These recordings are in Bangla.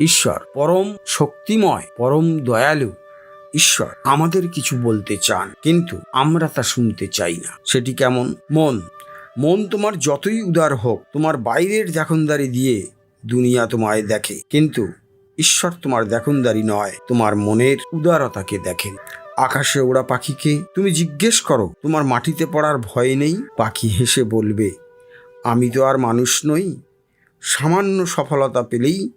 ঈশ্বর, পরম শক্তিময়, পরম দয়ালু ঈশ্বর। আমাদের কিছু বলতে চান, কিন্তু আমরা তা শুনতে চাই না। সেটি কেমন? মন। মন তোমার যতই উদার হোক, তোমার বাইরের দেখনদারি দিয়ে দুনিয়া তোমায় দেখে। কিন্তু ঈশ্বর তোমার দেখনদারি নয়, তোমার মনের উদারতাকে দেখেন আকাশে ওড়া পাখিকে তুমি জিজ্ঞেস করো, তোমার মাটিতে পড়ার ভয় নেই? পাখি হেসে বলবে, আমি তো আর মানুষ নই। সামান্য সফলতা পেলেই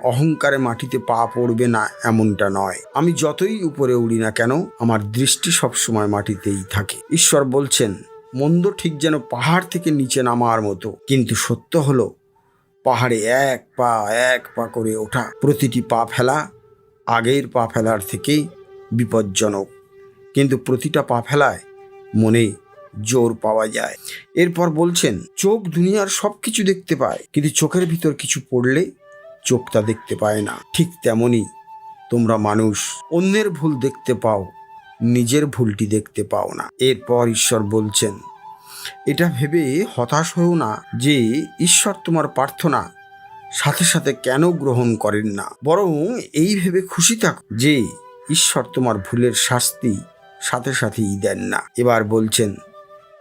অহংকারে মাটিতে পা পড়বে না এমনটা নয়। আমি যতই উপরে উড়ি না কেন, আমার দৃষ্টি সবসময় মাটিতেই থাকে। ঈশ্বর বলছেন, মন্দ ঠিক যেন পাহাড় থেকে নিচে নামার মতো, কিন্তু সত্য হলো, পাহাড়ে এক পা এক পা করে ওঠা। প্রতিটি পা ফেলা আগের পা ফেলার থেকে বিপজ্জনক। কিন্তু প্রতিটা পা ফেলায় মনে জোর পাওয়া যায়। এরপর বলছেন, চোখ দুনিয়ার সব কিছু দেখতে পায়, কিন্তু চোখের ভিতর কিছু পড়লে চোখ তা দেখতে পায় না। ঠিক তেমনই তোমরা মানুষ, অন্যের ভুল দেখতে পাও, নিজের ভুলটি দেখতে পাও না। এরপর ঈশ্বর বলছেন, এটা ভেবে হতাশ হও না যে ঈশ্বর তোমার প্রার্থনা সাথে সাথে কেন গ্রহণ করেন না। বরং এই ভেবে খুশি থাক যে ঈশ্বর তোমার ভুলের শাস্তি সাথে সাথেই দেন না। এবার বলছেন,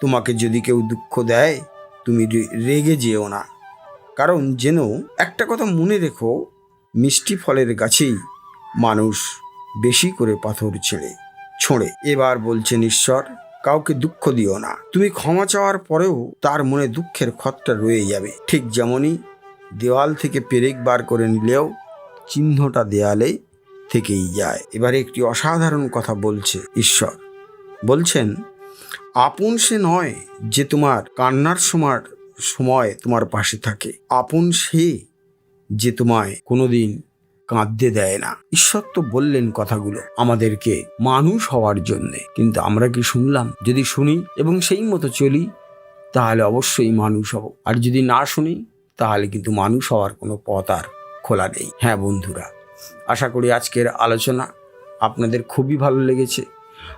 তোমাকে যদি কেউ দুঃখ দেয়, তুমি রেগে যেও না। কারণ যেন একটা কথা মনে রেখো, মিষ্টি ফলের গাছেই মানুষ বেশি করে পাথর ছেড়ে, ছোঁড়ে। এবার বলছেন ঈশ্বর, কাউকে দুঃখ দিও না। তুমি ক্ষমা চাওয়ার পরেও তার মনে দুঃখের ক্ষতটা রয়ে যাবে। ঠিক যেমনই দেওয়াল থেকে পেরেক বার করে নিলেও চিহ্নটা দেয়ালে থেকেই যায়। এবারে একটি অসাধারণ কথা বলছে ঈশ্বর। বলছেন, আপন সে নয় যে তোমার কান্নার সময় সময় তোমার পাশে থাকে। আপন সে যে তোমায় কোনোদিন কাঁদতে দেয় না। ঈশ্বর তো বললেন কথাগুলো আমাদেরকে মানুষ হওয়ার জন্যে। কিন্তু আমরা কি শুনলাম? যদি শুনি এবং সেই মতো চলি, তাহলে অবশ্যই মানুষ হব। আর যদি না শুনি, তাহলে কিন্তু মানুষ হওয়ার কোনো পথ আর খোলা নেই। হ্যাঁ বন্ধুরা, আশা করি আজকের আলোচনা আপনাদের খুবই ভালো লেগেছে।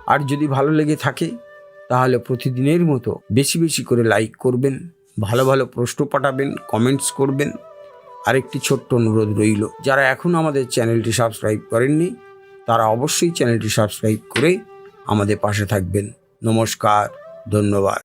আর যদি ভালো লেগে থাকে, তাহলে প্রতিদিনের মতো বেশি বেশি করে লাইক করবেন। ভালো ভালো প্রশ্ন পাঠাবেন কমেন্টস করবেন। আরেকটি ছোট্ট অনুরোধ রইল, যারা এখনও আমাদের চ্যানেলটি সাবস্ক্রাইব করেননি, তারা অবশ্যই চ্যানেলটি সাবস্ক্রাইব করে আমাদের পাশে থাকবেন। নমস্কার, ধন্যবাদ।